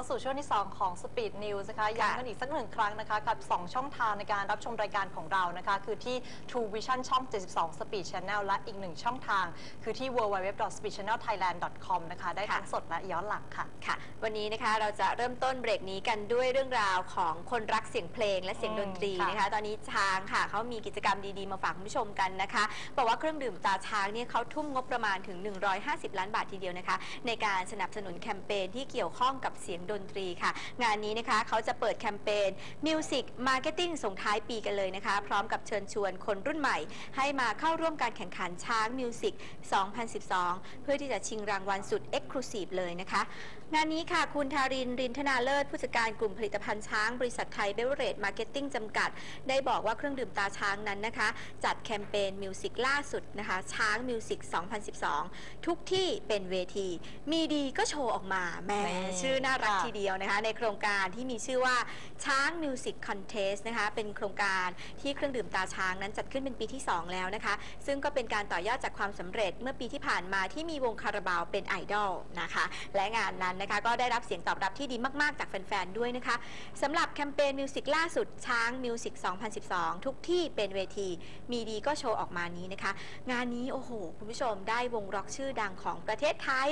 เข้าสู่ช่วงที่ 2 ของ Speed News นะคะย้ำกันอีกสักหนึ่งครั้งนะคะ กับ 2 ช่องทางในการรับชมรายการของเรานะคะ คือที่ True Vision ช่อง 72 Speed Channel และอีกหนึ่งช่องทาง คือที่ www.speedchannelthailand.com นะคะ ได้ทั้งสดและย้อนหลังค่ะค่ะ วันนี้นะคะเราจะเริ่มต้นเบรกนี้กันด้วยเรื่องราวของคนรักเสียงเพลงและเสียงอืมดนตรีค่ะนะคะ ตอนนี้ช้างค่ะเขามีกิจกรรมดีๆมาฝากคุณผู้ชมกันนะคะบอกว่าเครื่องดื่มตาช้างเนี่ยเขาทุ่มงบประมาณถึง 150 ล้านบาททีเดียวนะคะ ในการสนับสนุนแคมเปญที่เกี่ยวข้องกับเสียงดนตรีค่ะ งานนี้นะคะเขาจะเปิดแคมเปญ Music Marketing ส่งท้ายปีกันเลยนะคะ พร้อมกับเชิญชวนคนรุ่นใหม่ ให้มาเข้าร่วมการแข่งขันช้าง Music 2012 เพื่อที่จะชิงรางวัลสุด Exclusive เลยนะคะ งานนี้ค่ะ คุณทารินรินธนาเลิศ ผู้จัดการกลุ่มผลิตภัณฑ์ช้าง บริษัทไทยเบเวอเรจมาร์เก็ตติ้งจำกัด ได้บอกว่าเครื่องดื่มตาช้างนั้นนะคะ จัดแคมเปญมิวสิกล่าสุดนะคะ ช้างมิวสิก2012 ทุกที่เป็นเวที มีดีก็โชว์ออกมาแหม่นี่ชื่อน่ารักค่ะทีเดียวนะคะ ในโครงการที่มีชื่อว่าช้างมิวสิกคอนเทสนะคะ เป็นโครงการที่เครื่องดื่มตาช้างนั้นจัดขึ้นเป็นปีที่ 2 แล้วนะคะ ซึ่งก็เป็นการต่อยอดจากความสำเร็จเมื่อปีที่ผ่านมาที่มีวงคาราบาวเป็นไอดอลนะคะ และงานนั้นนะคะ ก็ได้รับเสียงตอบรับที่ดีมากๆ จากแฟน ๆ ด้วยนะคะสำหรับแคมเปญมิวสิกล่าสุดช้างมิวสิก2012 ทุกที่เป็นเวที มีดีก็โชว์ออกมานี้นะคะ งานนี้ โอ้โห คุณผู้ชมได้วงร็อกชื่อดังของประเทศไทย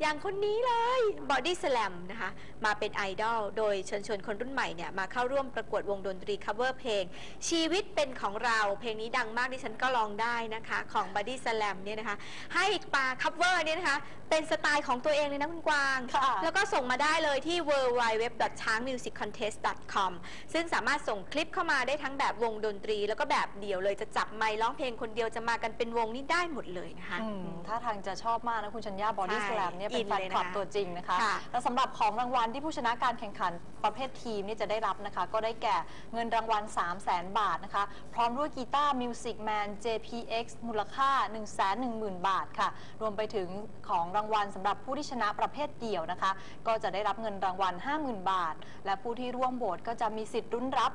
อย่างคนนี้เลย Body Slam นะคะ มาเป็นไอดอล โดยเชิญชวนคนรุ่นใหม่เนี่ยมาเข้าร่วมประกวดวงดนตรี cover เพลง ชีวิตเป็นของเราเพลงนี้ดังมากดิฉันก็ลองได้นะคะของ Body Slam เนี่ยนะคะให้มา cover เนี่ยนะคะเป็นสไตล์ของตัวเองเลยนะคุณกวางค่ะแล้วก็ส่งมาได้เลยที่ w w w c h a n g m u s i c c o n t e s t c o m ซึ่งสามารถส่งคลิปเข้ามาได้ทั้งแบบวงดนตรี แล้วก็แบบเดี่ยวเลยจะจับไมค์ร้องเพลงคนเดียวจะมากันเป็นวงนี่ได้หมดเลยนะคะอืมถ้าทางจะชอบมากนะคุณชัญญาบอดี้ใช่สแลมเนี่ยเป็นอินแฟนเลยคลับนะคะตัวจริงนะคะค่ะและสำหรับของรางวัลที่ผู้ชนะการแข่งขันประเภททีมนี่จะได้รับนะคะ ก็ได้แก่เงินรางวัล 3 0 0แสนบาทนะคะ พร้อมด้วยกีตาร์ Music Man JPX มูลค่า 1 1 0 0 0 0 บาทค่ะ รวมไปถึงของรางวัลสำหรับผู้ที่ชนะประเภทเดี่ยวนะคะก็จะได้รับเงินรางวัล 50,000 บาท และผู้ที่ร่วมโหวตก็จะมีสิทธิ์รุ้นรับ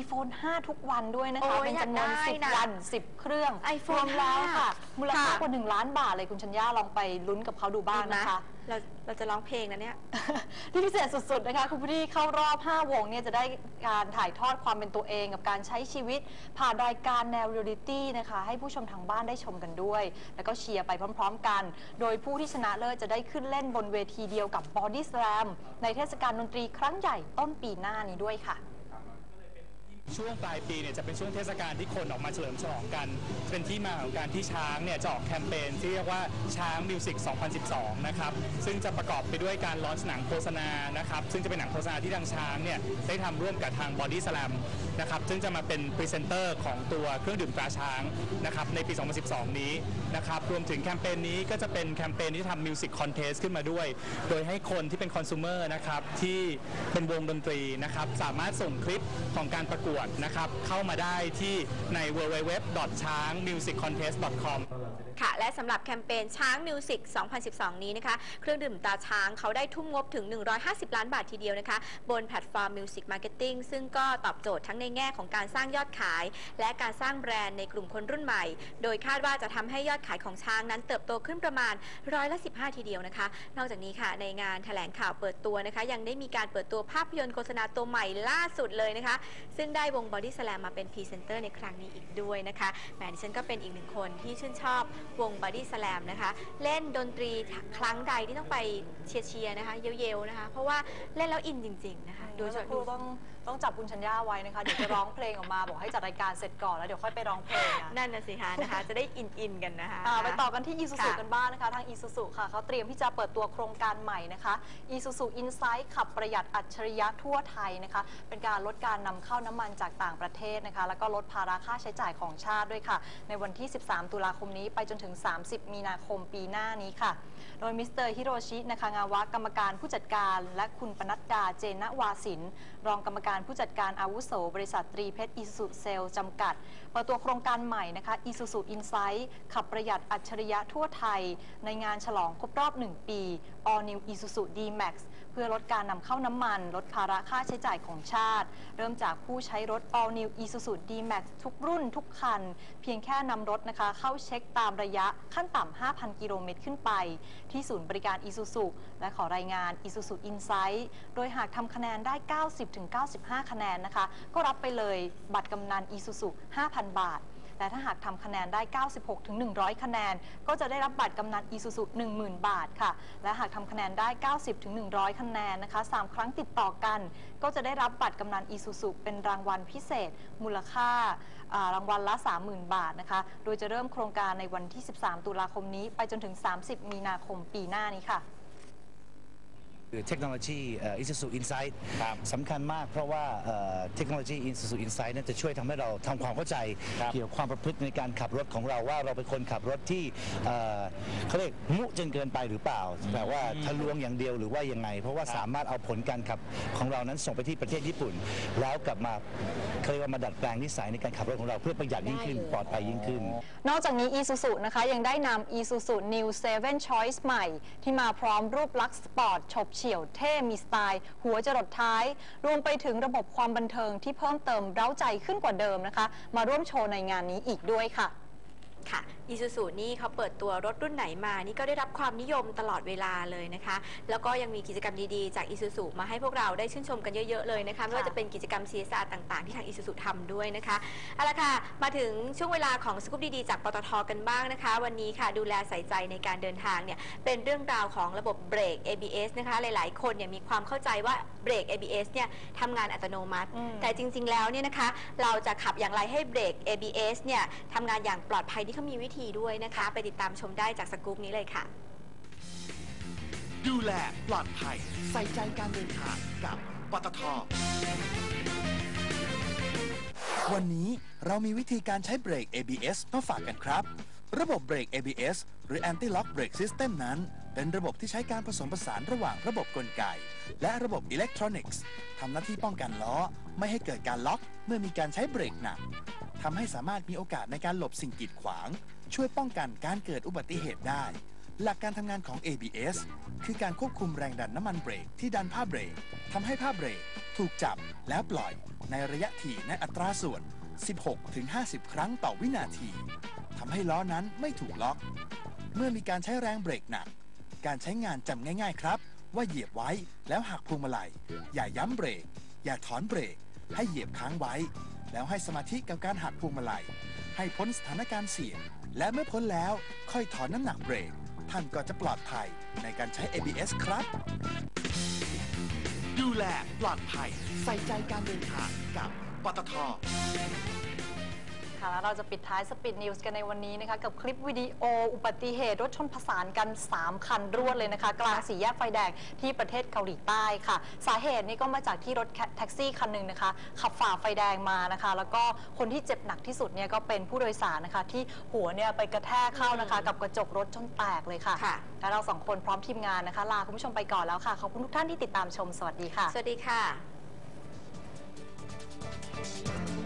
iPhone 5 ทุกวันด้วยนะคะ โอ้ยเป็นจำนวนอยากได้10 นะวัน 10 เครื่อง iPhone รวมแล้ว5ค่ะมูลค่าค่ะ กว่า 1 ล้านบาทเลยคุณชัญญาลองไปลุ้นกับเขาดูบ้างนะคะ เราเราจะร้องเพลงนะเนี่ย ที่พิเศษสุดๆนะคะ คุณผู้ที่เข้ารอบ 5 วงเนี่ยจะได้การถ่ายทอดความเป็นตัวเองกับการใช้ชีวิต ผ่านรายการแนวเรียลลิตี้นะคะ ให้ผู้ชมทางบ้านได้ชมกันด้วย แล้วก็เชียร์ไปพร้อม ๆ กัน โดยผู้ที่ชนะเลิศจะได้ขึ้นเล่นบนเวทีเดียวกับ Body Slam ในเทศกาลดนตรีครั้งใหญ่ต้นปีหน้านี้ด้วยค่ะ ช่วงปลายปีเนี่ยจะเป็นช่วงเทศกาลที่คนออกมาเฉลิมฉลองกัน เป็นที่มาของการที่ช้างเนี่ยจะออกแคมเปญที่เรียกว่าช้างมิวสิก2012 นะครับ ซึ่งจะประกอบไปด้วยการลอนหนังโฆษณานะครับ ซึ่งจะเป็นหนังโฆษณาที่ทางช้างเนี่ยได้ทำร่วมกับทาง Body Slam นะครับ ซึ่งจะมาเป็นพรีเซนเตอร์ของตัวเครื่องดื่มตราช้างนะครับในปี 2012 นี้นะครับ รวมถึงแคมเปญนี้ก็จะเป็นแคมเปญที่ทำมิวสิกคอนเทสขึ้นมาด้วย โดยให้คนที่เป็นคอน sumer นะครับที่เป็นวงดนตรีนะครับสามารถส่งคลิปของการประกวดนะครับเข้ามาได้ที่ใน www.changmusiccontest.com ค่ะ และสำหรับแคมเปญช้างมิวสิก2012 นี้นะคะ เครื่องดื่มตาช้างเขาได้ทุ่มงบถึง 150 ล้านบาททีเดียวนะคะ บนแพลตฟอร์มมิวสิกมาร์เก็ตติ้งซึ่งก็ตอบโจทย์ทั้งในแง่ของการสร้างยอดขาย และการสร้างแบรนด์ในกลุ่มคนรุ่นใหม่ โดยคาดว่าจะทำให้ยอดขายของช้างนั้นเติบโตขึ้นประมาณร้อยละ15 ทีเดียวนะคะ นอกจากนี้ค่ะในงานแถลงข่าวเปิดตัวนะคะ ยังได้มีการเปิดตัวภาพยนตร์โฆษณาตัวใหม่ล่าสุดเลยนะคะ ซึ่งได้วง Body Slam มาเป็นพรีเซนเตอร์ในครั้งนี้อีกด้วยนะคะแหมดิฉันก็เป็นอีกหนึ่งคนที่ชื่นชอบวงบอดี้สแลมนะคะ เล่นดนตรีครั้งใดที่ต้องไปเชียร์ๆนะคะ เยลๆนะคะ เพราะว่าเล่นแล้วอินจริง ๆ นะคะ โดยเฉพาะต้อง ต้องจับคุณชัญญาไว้นะคะ เดี๋ยวจะร้องเพลงออกมา บอกให้จัดรายการเสร็จก่อน แล้วเดี๋ยวค่อยไปร้องเพลงอะนั่นน่ะสิคะนะคะ จะได้อินๆกันนะคะอ่าไปต่อกันที่ Isuzu ค่ะกันบ้างนะคะ ทาง Isuzu ค่ะเขาเตรียมที่จะเปิดตัวโครงการใหม่นะคะ Isuzu Insight ขับประหยัดอัจฉริยะทั่วไทยนะคะ เป็นการลดการนำเข้าน้ำมันจากต่างประเทศนะคะ แล้วก็ลดภาระค่าใช้จ่ายของชาติด้วยค่ะ ในวันที่ 13 ตุลาคมนี้ไปจนถึง 30 มีนาคมปีหน้านี้ค่ะ โดยมิสเตอร์ฮิโรชินากางาวะกรรมการผู้จัดการ และคุณปนัดดาเจนวาสินรองกรรมการผู้จัดการอาวุโส บริษัทตรีเพชรอิสุเซลจำกัดเปิดตัวโครงการใหม่นะคะ Isuzu Insight ขับประหยัดอัจฉริยะทั่วไทย ในงานฉลองครบรอบ 1 ปี All New Isuzu D-Max เพื่อพื่อลดการนำเข้าน้ำมัน ลดภาระค่าใช้จ่ายของชาติ เริ่มจากผู้ใช้รถ All New Isuzu D-Max ทุกรุ่นทุกคัน เพียงแค่นำรถนะคะเข้าเช็คตามระยะขั้นต่ำ 5,000 กิโลเมตรขึ้นไป ที่ศูนย์บริการ Isuzu และขอรายงาน Isuzu Insight โดยหากทำคะแนนได้ 90-95 คะแนนนะคะ ก็รับไปเลยบัตรกำนัน Isuzu 5,000บาทแต่ถ้าหากทำคะแนนได้ 96 ถึง 100 คะแนน ก็จะได้รับบัตรกำนัน Isuzu 10,000 บาทค่ะ และหากทำคะแนนได้ 90 ถึง 100 คะแนนนะคะ 3 ครั้งติดต่อกัน ก็จะได้รับบัตรกำนัน Isuzu เป็นรางวัลพิเศษ มูลค่ารางวัลละ 30,000 บาทนะคะ โดยจะเริ่มโครงการในวันที่ 13 ตุลาคมนี้ ไปจนถึง 30 มีนาคมปีหน้านี้ค่ะ เทคโนโลยีเอ่อ Isuzu Insight ครับสำคัญมากเพราะว่าเอ่อเทคโนโลยี Isuzu Insight นั้นจะช่วยทำให้เราทำความเข้าใจครับเกี่ยวกับความประพฤติในการขับรถของเราว่าเราเป็นคนขับรถที่เอ่อเขาเรียกมุจนเกินไปหรือเปล่าแบบว่าทะลวงอย่างเดียวหรือว่ายังไง เพราะว่าสามารถเอาผลการขับของเรานั้นส่งไปที่ประเทศญี่ปุ่น แล้วกลับมาเขาเรียกว่ามาดัดแปลงนิสัยในการขับรถของเราเพื่อประหยัดยิ่งขึ้นปลอดภัยยิ่งขึ้น นอกจากนี้ Isuzu นะคะยังได้นำ Isuzu New 7 Choice ใหม่ ที่มาพร้อมรูปลักษณ์สปอร์ตฉบเฉี่ยวเท่มีสไตล์ หัวจรดท้าย รวมไปถึงระบบความบันเทิงที่เพิ่มเติมเร้าใจขึ้นกว่าเดิมนะคะ มาร่วมโชว์ในงานนี้อีกด้วยค่ะ ค่ะ อีซูซูนี่เขาเปิดตัวรถรุ่นไหนมา นี่ก็ได้รับความนิยมตลอดเวลาเลยนะคะ แล้วก็ยังมีกิจกรรมดีๆ จากอีซูซูมาให้พวกเราได้ชื่นชมกันเยอะๆเลยนะคะ ไม่ว่าจะเป็นกิจกรรม CSR ต่างๆ ที่ทางอีซูซูทำด้วยนะคะ เอาละค่ะ มาถึงช่วงเวลาของสกู๊ปดีๆ จากปตทกันบ้างนะคะ วันนี้ค่ะดูแลใส่ใจในการเดินทางเนี่ย เป็นเรื่องราวของระบบเบรก ABS นะคะ หลายๆ คนเนี่ยมีความเข้าใจว่าเบรก ABS เนี่ยทำงานอัตโนมัติอืมแต่จริง ๆ แล้วเนี่ยนะคะ เราจะขับอย่างไรให้เบรก ABS เนี่ยทำงานอย่างปลอดภัยที่เขามีวิธีด้วยนะคะ ไปติดตามชมได้จากสกู๊ปนี้เลยค่ะ ดูแลปลอดภัย ใส่ใจการเดินทางกับปตท วันนี้เรามีวิธีการใช้เบรก ABS มาฝากกันครับ ระบบเบรก ABS หรือ Anti Lock Brake System นั้น เป็นระบบที่ใช้การผสมผสานระหว่างระบบกลไก และระบบอิเล็กทรอนิกส์ทำหน้าที่ป้องกันล้อ ไม่ให้เกิดการล็อก เมื่อมีการใช้เบรกหนักทำให้สามารถมีโอกาสในการหลบสิ่งกีดขวาง ช่วยป้องกันการเกิดอุบัติเหตุได้ หลักการทำงานของ ABS คือการควบคุมแรงดันน้ำมันเบรกที่ดันผ้าเบรกทำให้ผ้าเบรกถูกจับแล้วปล่อยในระยะถี่ในอัตราส่วน 16-50 ครั้งต่อวินาทีทำให้ล้อนั้นไม่ถูกล็อก เมื่อมีการใช้แรงเบรกหนัก การใช้งานจำง่าย ๆ ครับ ว่าเหยียบไว้แล้วหักพวงมาลัย อย่าย้ำเบรก อย่าถอนเบรก ให้เหยียบค้างไว้ แล้วให้สมาธิกับการหักพวงมาลัย ให้พ้นสถานการณ์เสี่ยง และเมื่อพ้นแล้วค่อยถอนน้ำหนักเบรก ท่านก็จะปลอดภัยในการใช้ ABS ครับ ดูแลปลอดภัย ใส่ใจการเดินทางกับปตท แล้วเราจะปิดท้ายสปีดนิวส์กันในวันนี้นะคะ กับคลิปวิดีโอ อุบัติเหตุรถชนผสานกัน 3 คันรวดเลยนะคะ กลางสี่แยกไฟแดงที่ประเทศเกาหลีใต้ค่ะ สาเหตุนี้ก็มาจากที่รถแท็กซี่คันหนึ่งนะคะ ขับฝ่าไฟแดงมานะคะ แล้วก็คนที่เจ็บหนักที่สุดเนี่ยก็เป็นผู้โดยสารนะคะ ที่หัวเนี่ยไปกระแทกเข้านะคะ กับกระจกรถจนแตกเลยค่ะค่ะและเราสองคนพร้อมทีมงานนะคะลาคุณผู้ชมไปก่อนแล้วค่ะขอบคุณทุกท่านที่ติดตามชมสวัสดีค่ะ สวัสดีค่ะ